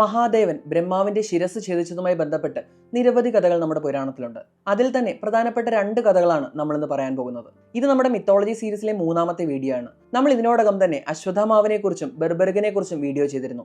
മഹാദേവൻ ബ്രഹ്മാവിന്റെ ശിരസ് ഛേദിച്ചതുമായി ബന്ധപ്പെട്ട് നിരവധി കഥകൾ നമ്മുടെ പുരാണത്തിലുണ്ട്. അതിൽ തന്നെ പ്രധാനപ്പെട്ട രണ്ട് കഥകളാണ് നമ്മൾ ഇന്ന് പറയാൻ പോകുന്നത്. ഇത് നമ്മുടെ മിത്തോളജി സീരീസിലെ മൂന്നാമത്തെ വീഡിയോ ആണ്. നമ്മൾ ഇതിനോടകം തന്നെ അശ്വഥാമാവിനെ കുറിച്ചും ബെർബർഗിനെ കുറിച്ചും വീഡിയോ ചെയ്തിരുന്നു.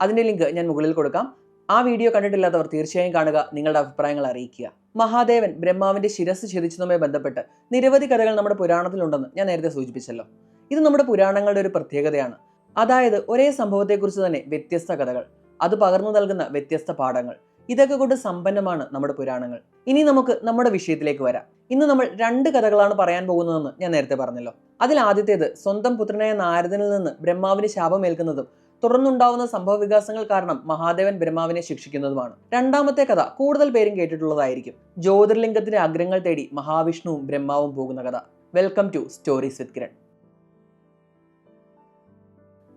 അതിന്റെ ലിങ്ക് ഞാൻ മുകളിൽ കൊടുക്കാം. ആ വീഡിയോ കണ്ടിട്ടില്ലാത്തവർ തീർച്ചയായും കാണുക നിങ്ങളുടെ അഭിപ്രായങ്ങൾ അറിയിക്കുക. മഹാദേവൻ ബ്രഹ്മാവിന്റെ ശിരസ് ഛേദിച്ചതുമായി ബന്ധപ്പെട്ട് നിരവധി കഥകൾ നമ്മുടെ പുരാണത്തിലുണ്ടെന്ന് ഞാൻ നേരത്തെ സൂചിപ്പിച്ചല്ലോ. ഇത് നമ്മുടെ പുരാണങ്ങളുടെ ഒരു പ്രത്യേകതയാണ്. അതായത് ഒരേ സംഭവത്തെക്കുറിച്ച് തന്നെ വ്യത്യസ്ത കഥകൾ. അത് പകർന്നു നൽകുന്ന വ്യത്യസ്ത പാഠങ്ങൾ. ഇതൊക്കെ കൊണ്ട് സമ്പന്നമാണ് നമ്മുടെ പുരാണങ്ങൾ. ഇനി നമുക്ക് നമ്മുടെ വിഷയത്തിലേക്ക് വരാം. ഇന്ന് നമ്മൾ രണ്ട് കഥകളാണ് പറയാൻ പോകുന്നതെന്ന് ഞാൻ നേരത്തെ പറഞ്ഞല്ലോ. അതിൽ ആദ്യത്തേത് സ്വന്തം പുത്രനായ നാരദനിൽ നിന്ന് ബ്രഹ്മാവിന് ശാപമേൽക്കുന്നതും തുടർന്നുണ്ടാവുന്ന സംഭവ വികാസങ്ങൾ കാരണം മഹാദേവൻ ബ്രഹ്മാവിനെ ശിക്ഷിക്കുന്നതുമാണ്. രണ്ടാമത്തെ കഥ കൂടുതൽ പേരും കേട്ടിട്ടുള്ളതായിരിക്കും. ജ്യോതിർലിംഗത്തിന്റെ അഗ്രങ്ങൾ തേടി മഹാവിഷ്ണുവും ബ്രഹ്മാവും പോകുന്ന കഥ. Welcome to stories with Kiran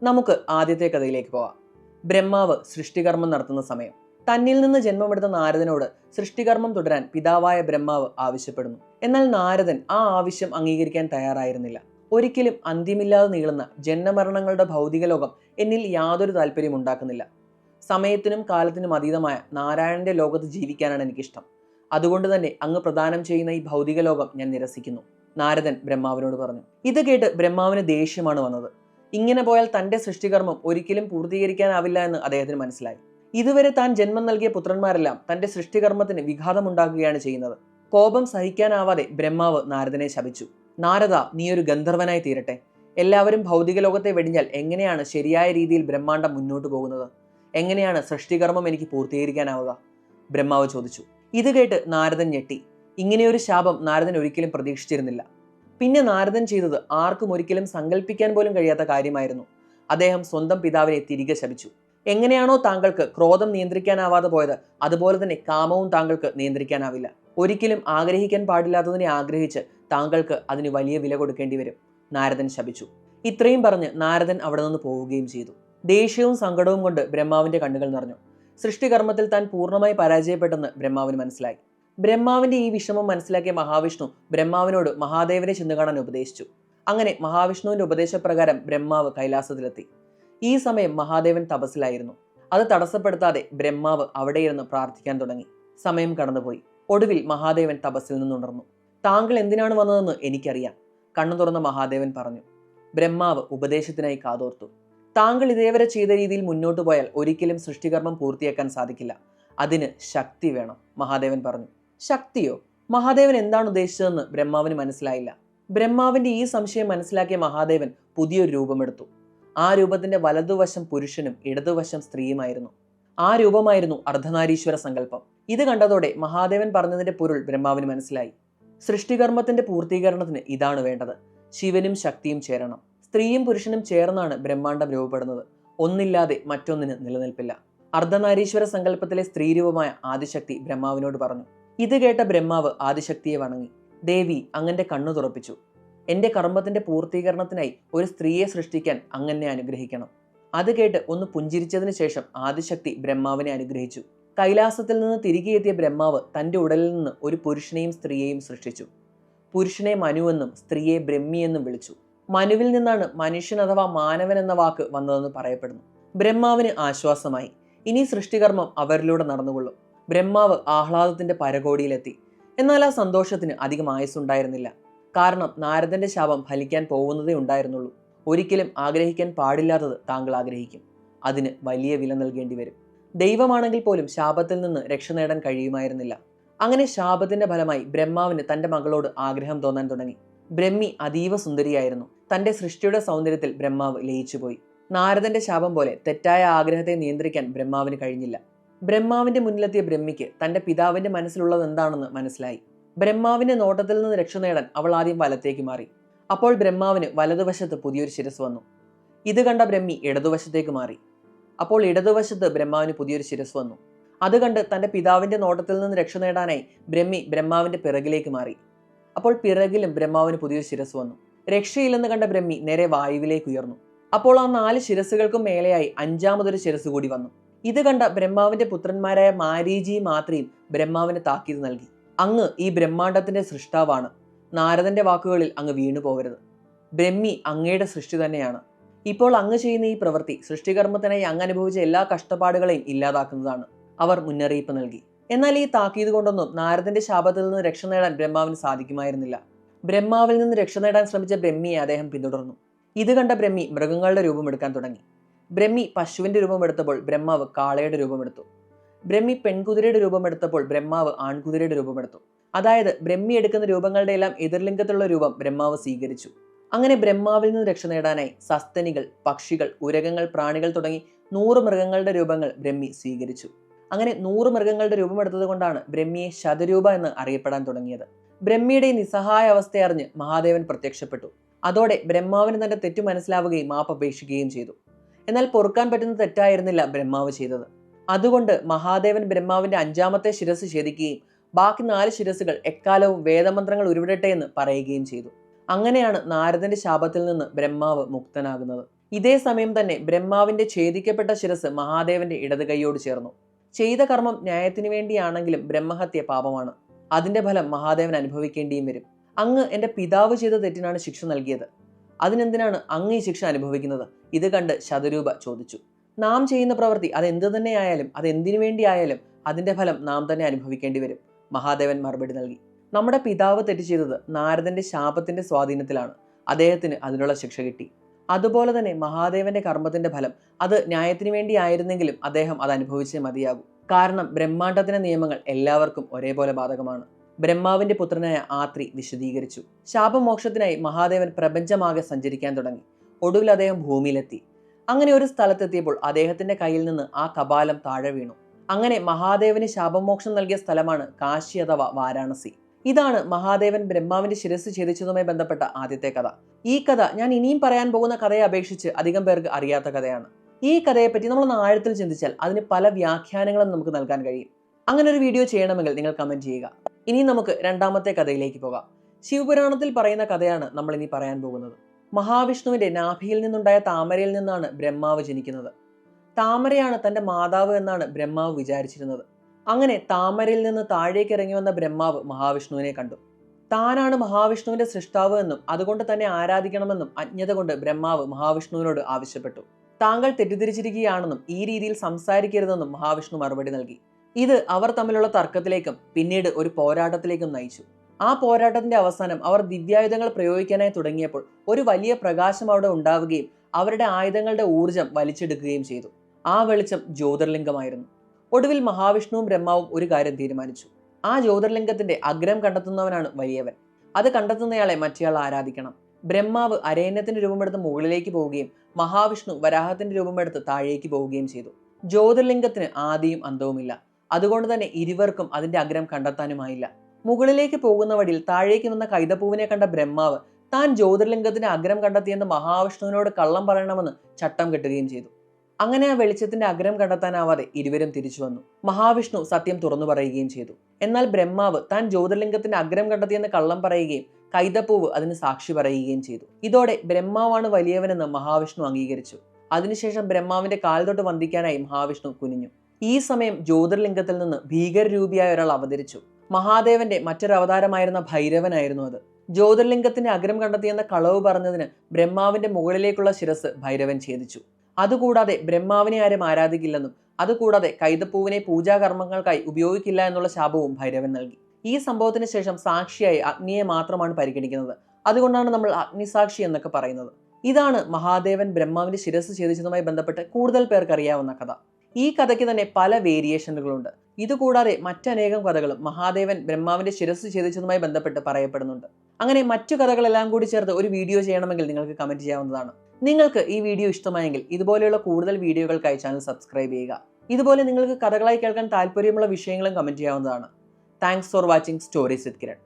നമുക്ക് ആദ്യത്തെ കഥയിലേക്ക് പോവാം. ബ്രഹ്മാവ് സൃഷ്ടികർമ്മം നടത്തുന്ന സമയം. തന്നിൽ നിന്ന് ജന്മമെടുത്ത നാരദനോട് സൃഷ്ടികർമ്മം തുടരാൻ പിതാവായ ബ്രഹ്മാവ് ആവശ്യപ്പെടുന്നു. എന്നാൽ നാരദൻ ആ ആവശ്യം അംഗീകരിക്കാൻ തയ്യാറായിരുന്നില്ല. ഒരിക്കലും അന്ത്യമില്ലാതെ നീളുന്ന ജന്മമരണങ്ങളുടെ ഭൗതിക ലോകം എന്നിൽ യാതൊരു താല്പര്യം ഉണ്ടാക്കുന്നില്ല. സമയത്തിനും കാലത്തിനും അതീതമായ നാരായണന്റെ ലോകത്ത് ജീവിക്കാനാണ് എനിക്കിഷ്ടം. അതുകൊണ്ട് തന്നെ അങ്ങ് പ്രദാനം ചെയ്യുന്ന ഈ ഭൗതിക ലോകം ഞാൻ നിരസിക്കുന്നു. നാരദൻ ബ്രഹ്മാവിനോട് പറഞ്ഞു. ഇത് കേട്ട് ബ്രഹ്മാവിന് ദേഷ്യമാണ് വന്നത്. ഇങ്ങനെ പോയാൽ തന്റെ സൃഷ്ടികർമ്മം ഒരിക്കലും പൂർത്തീകരിക്കാനാവില്ല എന്ന് അദ്ദേഹത്തിന് മനസ്സിലായി. ഇതുവരെ താൻ ജന്മം നൽകിയ പുത്രന്മാരെല്ലാം തന്റെ സൃഷ്ടികർമ്മത്തിന് വിഘാതമുണ്ടാക്കുകയാണ് ചെയ്യുന്നത്. കോപം സഹിക്കാനാവാതെ ബ്രഹ്മാവ് നാരദനെ ശപിച്ചു. നാരദ നീ ഒരു ഗന്ധർവനായി തീരട്ടെ. എല്ലാവരും ഭൗതിക ലോകത്തെ വെടിഞ്ഞാൽ എങ്ങനെയാണ് ശരിയായ രീതിയിൽ ബ്രഹ്മാണ്ടം മുന്നോട്ട് പോകുന്നത്? എങ്ങനെയാണ് സൃഷ്ടികർമ്മം എനിക്ക് പൂർത്തീകരിക്കാനാവുക? ബ്രഹ്മാവ് ചോദിച്ചു. ഇത് കേട്ട് നാരദൻ ഞെട്ടി. ഇങ്ങനെയൊരു ശാപം നാരദൻ ഒരിക്കലും പ്രതീക്ഷിച്ചിരുന്നില്ല. പിന്നെ നാരദൻ ചെയ്തത് ആർക്കും ഒരിക്കലും സങ്കല്പിക്കാൻ പോലും കഴിയാത്ത കാര്യമായിരുന്നു. അദ്ദേഹം സ്വന്തം പിതാവിനെ തിരികെ ശപിച്ചു. എങ്ങനെയാണോ താങ്കൾക്ക് ക്രോധം നിയന്ത്രിക്കാനാവാതെ പോയത് അതുപോലെ തന്നെ കാമവും താങ്കൾക്ക് നിയന്ത്രിക്കാനാവില്ല. ഒരിക്കലും ആഗ്രഹിക്കാൻ പാടില്ലാത്തതിനെ ആഗ്രഹിച്ച് താങ്കൾക്ക് അതിന് വലിയ വില കൊടുക്കേണ്ടി വരും. നാരദൻ ശപിച്ചു. ഇത്രയും പറഞ്ഞ് നാരദൻ അവിടെ നിന്ന് പോവുകയും ചെയ്തു. ദേഷ്യവും സങ്കടവും കൊണ്ട് ബ്രഹ്മാവിന്റെ കണ്ണുകൾ നിറഞ്ഞു. സൃഷ്ടികർമ്മത്തിൽ താൻ പൂർണമായി പരാജയപ്പെട്ടെന്ന് ബ്രഹ്മാവിന് മനസ്സിലായി. ബ്രഹ്മാവിന്റെ ഈ വിഷമം മനസ്സിലാക്കിയ മഹാവിഷ്ണു ബ്രഹ്മാവിനോട് മഹാദേവനെ ചെന്ന് കാണാൻ ഉപദേശിച്ചു. അങ്ങനെ മഹാവിഷ്ണുവിന്റെ ഉപദേശപ്രകാരം ബ്രഹ്മാവ് കൈലാസത്തിലെത്തി. ഈ സമയം മഹാദേവൻ തപസ്സിലായിരുന്നു. അത് തടസ്സപ്പെടുത്താതെ ബ്രഹ്മാവ് അവിടെയിരുന്ന് പ്രാർത്ഥിക്കാൻ തുടങ്ങി. സമയം കടന്നുപോയി. ഒടുവിൽ മഹാദേവൻ തപസ്സിൽ നിന്നുണർന്നു താങ്കൾ എന്തിനാണ് വന്നതെന്ന് എനിക്കറിയാം. കണ്ണു തുറന്ന മഹാദേവൻ പറഞ്ഞു. ബ്രഹ്മാവ് ഉപദേശത്തിനായി കാതോർത്തു. താങ്കൾ ഇതേവരെ ചെയ്ത രീതിയിൽ മുന്നോട്ട് പോയാൽ ഒരിക്കലും സൃഷ്ടികർമ്മം പൂർത്തിയാക്കാൻ സാധിക്കില്ല. അതിന് ശക്തി വേണം മഹാദേവൻ പറഞ്ഞു. ശക്തിയോ? മഹാദേവൻ എന്താണ് ഉദ്ദേശിച്ചതെന്ന് ബ്രഹ്മാവിന് മനസ്സിലായില്ല. ബ്രഹ്മാവിന്റെ ഈ സംശയം മനസ്സിലാക്കിയ മഹാദേവൻ പുതിയൊരു രൂപമെടുത്തു. ആ രൂപത്തിന്റെ വലതുവശം പുരുഷനും ഇടതുവശം സ്ത്രീയുമായിരുന്നു. ആ രൂപമായിരുന്നു അർദ്ധനാരീശ്വര സങ്കല്പം. ഇത് കണ്ടതോടെ മഹാദേവൻ പറഞ്ഞതിന്റെ പൊരുൾ ബ്രഹ്മാവിന് മനസ്സിലായി. സൃഷ്ടികർമ്മത്തിന്റെ പൂർത്തീകരണത്തിന് ഇതാണ് വേണ്ടത്. ശിവനും ശക്തിയും ചേരണം. സ്ത്രീയും പുരുഷനും ചേർന്നാണ് ബ്രഹ്മാണ്ടം രൂപപ്പെടുന്നത്. ഒന്നില്ലാതെ മറ്റൊന്നിന് നിലനിൽപ്പില്ല. അർദ്ധനാരീശ്വര സങ്കല്പത്തിലെ സ്ത്രീരൂപമായ ആദിശക്തി ബ്രഹ്മാവിനോട് പറഞ്ഞു. ഇത് കേട്ട ബ്രഹ്മാവ് ആദിശക്തിയെ വണങ്ങി. ദേവി അങ്ങന്റെ കണ്ണു തുറപ്പിച്ചു. എന്റെ കർമ്മത്തിന്റെ പൂർത്തീകരണത്തിനായി ഒരു സ്ത്രീയെ സൃഷ്ടിക്കാൻ അങ്ങനെ അനുഗ്രഹിക്കണം. അത് കേട്ട് ഒന്ന് പുഞ്ചിരിച്ചതിന് ശേഷം ആദിശക്തി ബ്രഹ്മാവിനെ അനുഗ്രഹിച്ചു. കൈലാസത്തിൽ നിന്ന് തിരികെ എത്തിയ ബ്രഹ്മാവ് തന്റെ ഉടലിൽ നിന്ന് ഒരു പുരുഷനെയും സ്ത്രീയെയും സൃഷ്ടിച്ചു. പുരുഷനെ മനുവെന്നും സ്ത്രീയെ ബ്രഹ്മി എന്നും വിളിച്ചു. മനുവിൽ നിന്നാണ് മനുഷ്യൻ അഥവാ മാനവൻ എന്ന വാക്ക് വന്നതെന്ന് പറയപ്പെടുന്നു. ബ്രഹ്മാവിന് ആശ്വാസമായി. ഇനി സൃഷ്ടികർമ്മം അവരിലൂടെ നടന്നുകൊള്ളും. ബ്രഹ്മാവ് ആഹ്ലാദത്തിന്റെ പരകോടിയിലെത്തി. എന്നാൽ ആ സന്തോഷത്തിന് അധികം ആയുസ്സുണ്ടായിരുന്നില്ല. കാരണം നാരദന്റെ ശാപം ഫലിക്കാൻ പോകുന്നതേ ഉണ്ടായിരുന്നുള്ളൂ. ഒരിക്കലും ആഗ്രഹിക്കാൻ പാടില്ലാത്തത് താങ്കൾ ആഗ്രഹിക്കും. അതിന് വലിയ വില നൽകേണ്ടി വരും. ദൈവമാണെങ്കിൽ പോലും ശാപത്തിൽ നിന്ന് രക്ഷ നേടാൻ കഴിയുമായിരുന്നില്ല. അങ്ങനെ ശാപത്തിന്റെ ഫലമായി ബ്രഹ്മാവിന് തന്റെ മകളോട് ആഗ്രഹം തോന്നാൻ തുടങ്ങി. ബ്രഹ്മി അതീവ സുന്ദരിയായിരുന്നു. തന്റെ സൃഷ്ടിയുടെ സൗന്ദര്യത്തിൽ ബ്രഹ്മാവ് ലയിച്ചുപോയി. നാരദന്റെ ശാപം പോലെ തെറ്റായ ആഗ്രഹത്തെ നിയന്ത്രിക്കാൻ ബ്രഹ്മാവിന് കഴിഞ്ഞില്ല. ബ്രഹ്മാവിന്റെ മുന്നിലെത്തിയ ബ്രഹ്മിക്ക് തന്റെ പിതാവിന്റെ മനസ്സിലുള്ളത് എന്താണെന്ന് മനസ്സിലായി. ബ്രഹ്മാവിന്റെ നോട്ടത്തിൽ നിന്ന് രക്ഷ നേടാൻ അവൾ ആദ്യം വലത്തേക്ക് മാറി. അപ്പോൾ ബ്രഹ്മാവിന് വലതുവശത്ത് പുതിയൊരു ശിരസ് വന്നു. ഇത് കണ്ട ബ്രഹ്മി ഇടതുവശത്തേക്ക് മാറി. അപ്പോൾ ഇടതുവശത്ത് ബ്രഹ്മാവിന് പുതിയൊരു ശിരസ് വന്നു. അത് കണ്ട് തന്റെ പിതാവിന്റെ നോട്ടത്തിൽ നിന്ന് രക്ഷ നേടാനായി ബ്രഹ്മി ബ്രഹ്മാവിന്റെ പിറകിലേക്ക് മാറി. അപ്പോൾ പിറകിലും ബ്രഹ്മാവിന് പുതിയൊരു ശിരസ് വന്നു. രക്ഷയില്ലെന്ന് കണ്ട ബ്രഹ്മി നേരെ വായുവിലേക്ക് ഉയർന്നു. അപ്പോൾ ആ നാല് ശിരസുകൾക്കും മേലെയായി അഞ്ചാമതൊരു ശിരസ് കൂടി വന്നു. ഇത് കണ്ട ബ്രഹ്മാവിന്റെ പുത്രന്മാരായ മാരീജി മാത്രയും ബ്രഹ്മാവിന് താക്കീത് നൽകി. അങ്ങ് ഈ ബ്രഹ്മാണ്ടത്തിന്റെ സൃഷ്ടാവാണ്. നാരദന്റെ വാക്കുകളിൽ അങ്ങ് വീണു പോകരുത്. ബ്രഹ്മി അങ്ങയുടെ സൃഷ്ടി തന്നെയാണ്. ഇപ്പോൾ അങ്ങ് ചെയ്യുന്ന ഈ പ്രവൃത്തി സൃഷ്ടികർമ്മത്തിനായി അങ്ങ് അനുഭവിച്ച എല്ലാ കഷ്ടപ്പാടുകളെയും ഇല്ലാതാക്കുന്നതാണ് അവർ മുന്നറിയിപ്പ് നൽകി. എന്നാൽ ഈ താക്കീത് കൊണ്ടൊന്നും നാരദന്റെ ശാപത്തിൽ നിന്ന് രക്ഷ നേടാൻ ബ്രഹ്മാവിന് സാധിക്കുമായിരുന്നില്ല. ബ്രഹ്മാവിൽ നിന്ന് രക്ഷ നേടാൻ ശ്രമിച്ച ബ്രഹ്മിയെ അദ്ദേഹം പിന്തുടർന്നു. ഇത് കണ്ട ബ്രഹ്മി മൃഗങ്ങളുടെ രൂപമെടുക്കാൻ തുടങ്ങി. ബ്രഹ്മി പശുവിന്റെ രൂപമെടുത്തപ്പോൾ ബ്രഹ്മാവ് കാളയുടെ രൂപമെടുത്തു ബ്രഹ്മി പെൺകുതിരയുടെ രൂപമെടുത്തപ്പോൾ ബ്രഹ്മാവ് ആൺകുതിരയുടെ രൂപമെടുത്തു അതായത് ബ്രഹ്മി എടുക്കുന്ന രൂപങ്ങളുടെ എല്ലാം എതിർലിംഗത്തിലുള്ള രൂപം ബ്രഹ്മാവ് സ്വീകരിച്ചു. അങ്ങനെ ബ്രഹ്മാവിൽ നിന്ന് രക്ഷ നേടാനായി സസ്തനികൾ പക്ഷികൾ ഉരകങ്ങൾ പ്രാണികൾ തുടങ്ങി നൂറ് മൃഗങ്ങളുടെ രൂപങ്ങൾ ബ്രഹ്മി സ്വീകരിച്ചു. അങ്ങനെ നൂറ് മൃഗങ്ങളുടെ രൂപമെടുത്തത് കൊണ്ടാണ് ബ്രഹ്മിയെ ശതരൂപ എന്ന് അറിയപ്പെടാൻ തുടങ്ങിയത്. ബ്രഹ്മിയുടെ നിസ്സഹായ അവസ്ഥയറിഞ്ഞ് മഹാദേവൻ പ്രത്യക്ഷപ്പെട്ടു. അതോടെ ബ്രഹ്മാവിന് തന്റെ തെറ്റു മനസ്സിലാവുകയും മാപ്പ് അപേക്ഷിക്കുകയും ചെയ്തു. എന്നാൽ പൊറുക്കാൻ പറ്റുന്ന തെറ്റായിരുന്നില്ല ബ്രഹ്മാവ് ചെയ്തത്. അതുകൊണ്ട് മഹാദേവൻ ബ്രഹ്മാവിന്റെ അഞ്ചാമത്തെ ശിരസ് ഛേദിക്കുകയും ബാക്കി നാല് ശിരസുകൾ എക്കാലവും വേദമന്ത്രങ്ങൾ ഉരുവിടട്ടെ എന്ന് പറയുകയും ചെയ്തു. അങ്ങനെയാണ് നാരദന്റെ ശാപത്തിൽ നിന്ന് ബ്രഹ്മാവ് മുക്തനാകുന്നത്. ഇതേ സമയം തന്നെ ബ്രഹ്മാവിന്റെ ഛേദിക്കപ്പെട്ട ശിരസ് മഹാദേവന്റെ ഇടത് കൈയോട് ചേർന്നു. ചെയ്ത കർമ്മം ന്യായത്തിനു വേണ്ടിയാണെങ്കിലും ബ്രഹ്മഹത്യ പാപമാണ്. അതിന്റെ ഫലം മഹാദേവൻ അനുഭവിക്കേണ്ടിയും വരും. അങ്ങ് എന്റെ പിതാവ് ചെയ്ത തെറ്റിനാണ് ശിക്ഷ നൽകിയത്. അതിനെന്തിനാണ് അങ്ങ് ഈ ശിക്ഷ അനുഭവിക്കുന്നത്? ഇത് കണ്ട് ശതരൂപ ചോദിച്ചു. നാം ചെയ്യുന്ന പ്രവൃത്തി അതെന്ത് തന്നെയായാലും അതെന്തിനു വേണ്ടിയായാലും അതിന്റെ ഫലം നാം തന്നെ അനുഭവിക്കേണ്ടി വരും. മഹാദേവൻ മറുപടി നൽകി. നമ്മുടെ പിതാവ് തെറ്റ് ചെയ്തത് നാരദന്റെ ശാപത്തിന്റെ സ്വാധീനത്തിലാണ്. അദ്ദേഹത്തിന് അതിനുള്ള ശിക്ഷ കിട്ടി. അതുപോലെ തന്നെ മഹാദേവന്റെ കർമ്മത്തിന്റെ ഫലം അത് ന്യായത്തിനു വേണ്ടിയായിരുന്നെങ്കിലും അദ്ദേഹം അത് അനുഭവിച്ചേ മതിയാകൂ. കാരണം ബ്രഹ്മാണ്ടത്തിന്റെ നിയമങ്ങൾ എല്ലാവർക്കും ഒരേപോലെ ബാധകമാണ്. ബ്രഹ്മാവിന്റെ പുത്രനായ ആത്രി വിശദീകരിച്ചു. ശാപമോക്ഷത്തിനായി മഹാദേവൻ പ്രപഞ്ചമാകെ സഞ്ചരിക്കാൻ തുടങ്ങി. ഒടുവിൽ അദ്ദേഹം ഭൂമിയിലെത്തി. അങ്ങനെ ഒരു സ്ഥലത്തെത്തിയപ്പോൾ അദ്ദേഹത്തിന്റെ കയ്യിൽ നിന്ന് ആ കപാലം താഴെ വീണു. അങ്ങനെ മഹാദേവന് ശാപമോക്ഷം നൽകിയ സ്ഥലമാണ് കാശി അഥവാ വാരാണസി. ഇതാണ് മഹാദേവൻ ബ്രഹ്മാവിന്റെ ശിരസ് ഛേദിച്ചതുമായി ബന്ധപ്പെട്ട ആദ്യത്തെ കഥ. ഈ കഥ ഞാൻ ഇനിയും പറയാൻ പോകുന്ന കഥയെ അപേക്ഷിച്ച് അധികം പേർക്ക് അറിയാത്ത കഥയാണ്. ഈ കഥയെപ്പറ്റി നമ്മൾ ആഴത്തിൽ ചിന്തിച്ചാൽ അതിന് പല വ്യാഖ്യാനങ്ങളും നമുക്ക് നൽകാൻ കഴിയും. അങ്ങനെ ഒരു വീഡിയോ ചെയ്യണമെങ്കിൽ നിങ്ങൾ കമന്റ് ചെയ്യുക. ഇനി നമുക്ക് രണ്ടാമത്തെ കഥയിലേക്ക് പോകാം. ശിവപുരാണത്തിൽ പറയുന്ന കഥയാണ് നമ്മൾ ഇനി പറയാൻ പോകുന്നത്. മഹാവിഷ്ണുവിന്റെ നാഭിയിൽ നിന്നുണ്ടായ താമരയിൽ നിന്നാണ് ബ്രഹ്മാവ് ജനിക്കുന്നത്. താമരയാണ് തന്റെ മാതാവ് എന്നാണ് ബ്രഹ്മാവ് വിചാരിച്ചിരുന്നത്. അങ്ങനെ താമരയിൽ നിന്ന് താഴേക്ക് ഇറങ്ങി വന്ന ബ്രഹ്മാവ് മഹാവിഷ്ണുവിനെ കണ്ടു. താനാണ് മഹാവിഷ്ണുവിന്റെ സൃഷ്ടാവ് എന്നും അതുകൊണ്ട് തന്നെ ആരാധിക്കണമെന്നും അജ്ഞത കൊണ്ട് ബ്രഹ്മാവ് മഹാവിഷ്ണുവിനോട് ആവശ്യപ്പെട്ടു. താങ്കൾ തെറ്റിദ്ധരിച്ചിരിക്കുകയാണെന്നും ഈ രീതിയിൽ സംസാരിക്കരുതെന്നും മഹാവിഷ്ണു മറുപടി നൽകി. ഇത് അവർ തമ്മിലുള്ള തർക്കത്തിലേക്കും പിന്നീട് ഒരു പോരാട്ടത്തിലേക്കും നയിച്ചു. ആ പോരാട്ടത്തിന്റെ അവസാനം അവർ ദിവ്യായുധങ്ങൾ പ്രയോഗിക്കാനായി തുടങ്ങിയപ്പോൾ ഒരു വലിയ പ്രകാശം അവിടെ ഉണ്ടാവുകയും അവരുടെ ആയുധങ്ങളുടെ ഊർജം വലിച്ചെടുക്കുകയും ചെയ്തു. ആ വെളിച്ചം ജ്യോതിർലിംഗമായിരുന്നു. ഒടുവിൽ മഹാവിഷ്ണുവും ബ്രഹ്മാവും ഒരു കാര്യം തീരുമാനിച്ചു. ആ ജ്യോതിർലിംഗത്തിന്റെ അഗ്രം കണ്ടെത്തുന്നവനാണ് വലിയവൻ. അത് കണ്ടെത്തുന്നയാളെ മറ്റേയാൾ ആരാധിക്കണം? ബ്രഹ്മാവ് അരയന്യത്തിന്റെ രൂപമെടുത്ത് മുകളിലേക്ക് പോവുകയും മഹാവിഷ്ണു വരാഹത്തിന്റെ രൂപമെടുത്ത് താഴേക്ക് പോവുകയും ചെയ്തു. ജ്യോതിർലിംഗത്തിന് ആദിയും അന്തവുമില്ല. അതുകൊണ്ട് തന്നെ ഇരുവർക്കും അതിന്റെ അഗ്രം കണ്ടെത്താനുമായില്ല. മുകളിലേക്ക് പോകുന്ന വഴിയിൽ താഴേക്ക് വന്ന കൈതപ്പൂവിനെ കണ്ട ബ്രഹ്മാവ് താൻ ജ്യോതിർലിംഗത്തിന്റെ അഗ്രം കണ്ടെത്തിയെന്ന് മഹാവിഷ്ണുവിനോട് കള്ളം പറയണമെന്ന് ചട്ടം കെട്ടുകയും ചെയ്തു. അങ്ങനെ ആ വെളിച്ചത്തിന്റെ അഗ്രം കണ്ടെത്താനാവാതെ ഇരുവരും തിരിച്ചു വന്നു. മഹാവിഷ്ണു സത്യം തുറന്നു പറയുകയും ചെയ്തു. എന്നാൽ ബ്രഹ്മാവ് താൻ ജ്യോതിർലിംഗത്തിന്റെ അഗ്രം കണ്ടെത്തിയെന്ന് കള്ളം പറയുകയും കൈതപ്പൂവ് അതിന് സാക്ഷി പറയുകയും ചെയ്തു. ഇതോടെ ബ്രഹ്മാവാണ് വലിയവനെന്ന് മഹാവിഷ്ണു അംഗീകരിച്ചു. അതിനുശേഷം ബ്രഹ്മാവിന്റെ കാൽ തൊട്ട് വന്ദിക്കാനായി മഹാവിഷ്ണു കുനിഞ്ഞു. ഈ സമയം ജ്യോതിർലിംഗത്തിൽ നിന്ന് ഭീകരരൂപിയായ ഒരാൾ അവതരിച്ചു. മഹാദേവന്റെ മറ്റൊരു അവതാരമായിരുന്ന ഭൈരവനായിരുന്നു അത്. ജ്യോതിർലിംഗത്തിന്റെ അഗ്രം കണ്ടെത്തിയെന്ന കളവ് പറഞ്ഞതിന് ബ്രഹ്മാവിന്റെ മുകളിലേക്കുള്ള ശിരസ് ഭൈരവൻ ഛേദിച്ചു. അതുകൂടാതെ ബ്രഹ്മാവിനെ ആരും ആരാധിക്കില്ലെന്നും അതുകൂടാതെ കൈതപ്പൂവിനെ പൂജാകർമ്മങ്ങൾക്കായി ഉപയോഗിക്കില്ല എന്നുള്ള ശാപവും ഭൈരവൻ നൽകി. ഈ സംഭവത്തിന് ശേഷം സാക്ഷിയായി അഗ്നിയെ മാത്രമാണ് പരിഗണിക്കുന്നത്. അതുകൊണ്ടാണ് നമ്മൾ അഗ്നിസാക്ഷി എന്നൊക്കെ പറയുന്നത്. ഇതാണ് മഹാദേവൻ ബ്രഹ്മാവിന്റെ ശിരസ് ഛേദിച്ചതുമായി ബന്ധപ്പെട്ട് കൂടുതൽ പേർക്ക് അറിയാവുന്ന കഥ. ഈ കഥയ്ക്ക് തന്നെ പല വേരിയേഷനുകളുണ്ട് ഇതുകൂടാതെ മറ്റനേകം കഥകളും മഹാദേവൻ ബ്രഹ്മാവിന്റെ ശിരസ് ഛേദിച്ചതുമായി ബന്ധപ്പെട്ട് പറയപ്പെടുന്നുണ്ട്. അങ്ങനെ മറ്റു കഥകളെല്ലാം കൂടി ചേർത്ത് ഒരു വീഡിയോ ചെയ്യണമെങ്കിൽ നിങ്ങൾക്ക് കമന്റ് ചെയ്യാവുന്നതാണ്. നിങ്ങൾക്ക് ഈ വീഡിയോ ഇഷ്ടമായെങ്കിൽ ഇതുപോലെയുള്ള കൂടുതൽ വീഡിയോകൾക്കായി ചാനൽ സബ്സ്ക്രൈബ് ചെയ്യുക. ഇതുപോലെ നിങ്ങൾക്ക് കഥകളായി കേൾക്കാൻ താല്പര്യമുള്ള വിഷയങ്ങളും കമന്റ് ചെയ്യാവുന്നതാണ്. Thanks for watching stories with Kiran